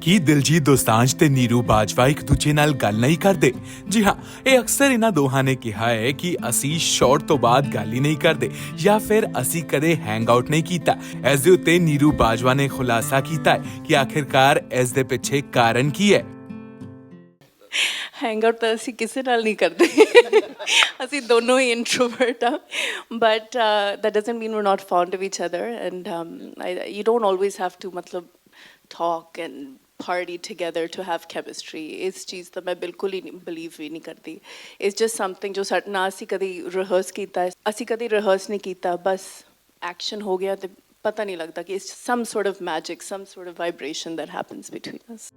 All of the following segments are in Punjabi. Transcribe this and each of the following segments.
ਕੀ ਦਿਲਜੀਤ ਦੋਸਾਂਝ ਤੇ ਨੀਰੂ ਬਾਜਵਾ ਇੱਕ ਦੂਜੇ ਨਾਲ ਗੱਲ ਨਹੀਂ ਕਰਦੇ? ਜੀ ਹਾਂ ਇਹ ਅਕਸਰ ਇਹਨਾਂ ਦੋਹਾਂ ਨੇ ਕਿਹਾ ਹੈ ਕਿ ਅਸੀਂ ਸ਼ਾਰਟ ਤੋਂ ਬਾਅਦ ਗੱਲ ਹੀ ਨਹੀਂ ਕਰਦੇ ਜਾਂ ਫਿਰ ਅਸੀਂ ਕਦੇ ਹੈਂਗ ਆਊਟ ਨਹੀਂ ਕੀਤਾ। ਇਸ ਦੇ ਉੱਤੇ ਨੀਰੂ ਬਾਜਵਾ ਨੇ ਖੁਲਾਸਾ ਕੀਤਾ ਹੈ ਕਿ ਆਖਿਰਕਾਰ ਇਸ ਦੇ ਪਿੱਛੇ ਕਾਰਨ ਕੀ ਹੈ। ਹੈਂਗ ਆਊਟ ਤਾਂ ਅਸੀਂ ਕਿਸੇ ਨਾਲ ਨਹੀਂ ਕਰਦੇ। ਅਸੀਂ ਦੋਨੋਂ ਹੀ ਇੰਟਰੋਵਰਟ ਆ but that doesn't mean we're not fond of each other and um, I, you don't always have ਮਤਲਬ talk and party together to have chemistry. ਇਸ ਚੀਜ਼ ਤਾਂ ਮੈਂ ਬਿਲਕੁਲ ਹੀ ਬਲੀਵ ਵੀ ਨਹੀਂ ਕਰਦੀ ਇਟਸ ਜਸਟ ਸਮਥਿੰਗ ਜੋ ਸਾਡੇ ਨਾਲ ਅਸੀਂ ਕਦੀ ਰਿਹਰਸ ਕੀਤਾ ਅਸੀਂ ਕਦੀ ਰਿਹਰਸ ਨਹੀਂ ਕੀਤਾ ਬਸ ਐਕਸ਼ਨ ਹੋ ਗਿਆ ਤੇ ਪਤਾ ਨਹੀਂ ਲੱਗਦਾ ਕਿ it's some sort of magic some sort of vibration that happens between us.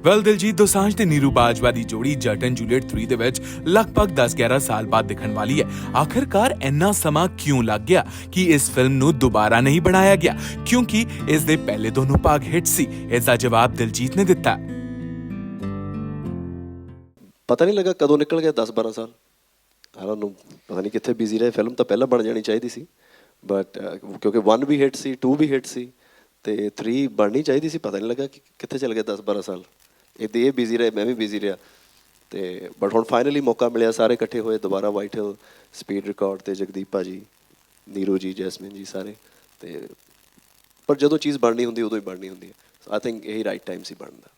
Well Diljit Dosanjh ਤੇ ਨੀਰੂ ਬਾਜਵਾ ਦੀ ਜੋੜੀ ਜੱਟ ਐਂਡ ਜੂਲੀਅਟ 3 ਦੇ ਵਿੱਚ ਲਗਭਗ 10-11 ਸਾਲ ਬਾਅਦ ਦਿਖਣ ਵਾਲੀ ਹੈ। ਆਖਿਰਕਾਰ ਇੰਨਾ ਸਮਾਂ ਕਿਉਂ ਲੱਗ ਗਿਆ ਕਿ ਇਸ ਫਿਲਮ ਨੂੰ ਦੁਬਾਰਾ ਨਹੀਂ ਬਣਾਇਆ ਗਿਆ? ਕਿਉਂਕਿ ਇਸ ਦੇ ਪਹਿਲੇ ਦੋਨੋਂ ਭਾਗ ਹਿੱਟ ਸੀ। ਇਸ ਦਾ ਜਵਾਬ ਦਿਲਜੀਤ ਨੇ ਦਿੱਤਾ। ਪਤਾ ਨਹੀਂ ਲੱਗਾ ਕਦੋਂ ਨਿਕਲ ਗਿਆ 10 12 ਸਾਲ। ਆਈ ਨੂੰ ਪਤਾ ਨਹੀਂ ਕਿੱਥੇ ਬਿਜ਼ੀ ਰਹੇ। ਫਿਲਮ ਤਾਂ ਪਹਿਲਾਂ ਬਣ ਜਾਣੀ ਚਾਹੀਦੀ ਸੀ। ਬਟ ਕਿਉਂਕਿ 1 ਵੀ ਹਿੱਟ ਸੀ 2 ਵੀ ਹਿੱਟ ਸੀ। ਤੇ 3 ਬਣਨੀ ਚਾਹੀਦੀ ਸੀ, ਪਤਾ ਨਹੀਂ ਲੱਗਾ ਕਿ ਕਿੱਥੇ ਚਲ ਗਏ 10 12 ਸਾਲ। ਇਹਦੇ ਇਹ ਬਿਜ਼ੀ ਰਹੇ, ਮੈਂ ਵੀ ਬਿਜ਼ੀ ਰਿਹਾ। ਤੇ ਬਟ ਹੁਣ ਫਾਈਨਲੀ ਮੌਕਾ ਮਿਲਿਆ, ਸਾਰੇ ਇਕੱਠੇ ਹੋਏ ਦੁਬਾਰਾ ਵਾਈਟ ਹਿਲ ਸਪੀਡ ਰਿਕਾਰਡ ਤੇ ਜਗਦੀਪ ਭਾਜੀ ਨੀਰੂ ਜੀ ਜੈਸਮਿਨ ਜੀ ਸਾਰੇ। ਤੇ ਪਰ ਜਦੋਂ ਚੀਜ਼ ਬਣਨੀ ਹੁੰਦੀ, ਉਦੋਂ ਹੀ ਬਣਨੀ ਹੁੰਦੀ ਹੈ। ਆਈ ਥਿੰਕ ਇਹੀ ਰਾਈਟ ਟਾਈਮ ਸੀ ਬਣਨ ਦਾ।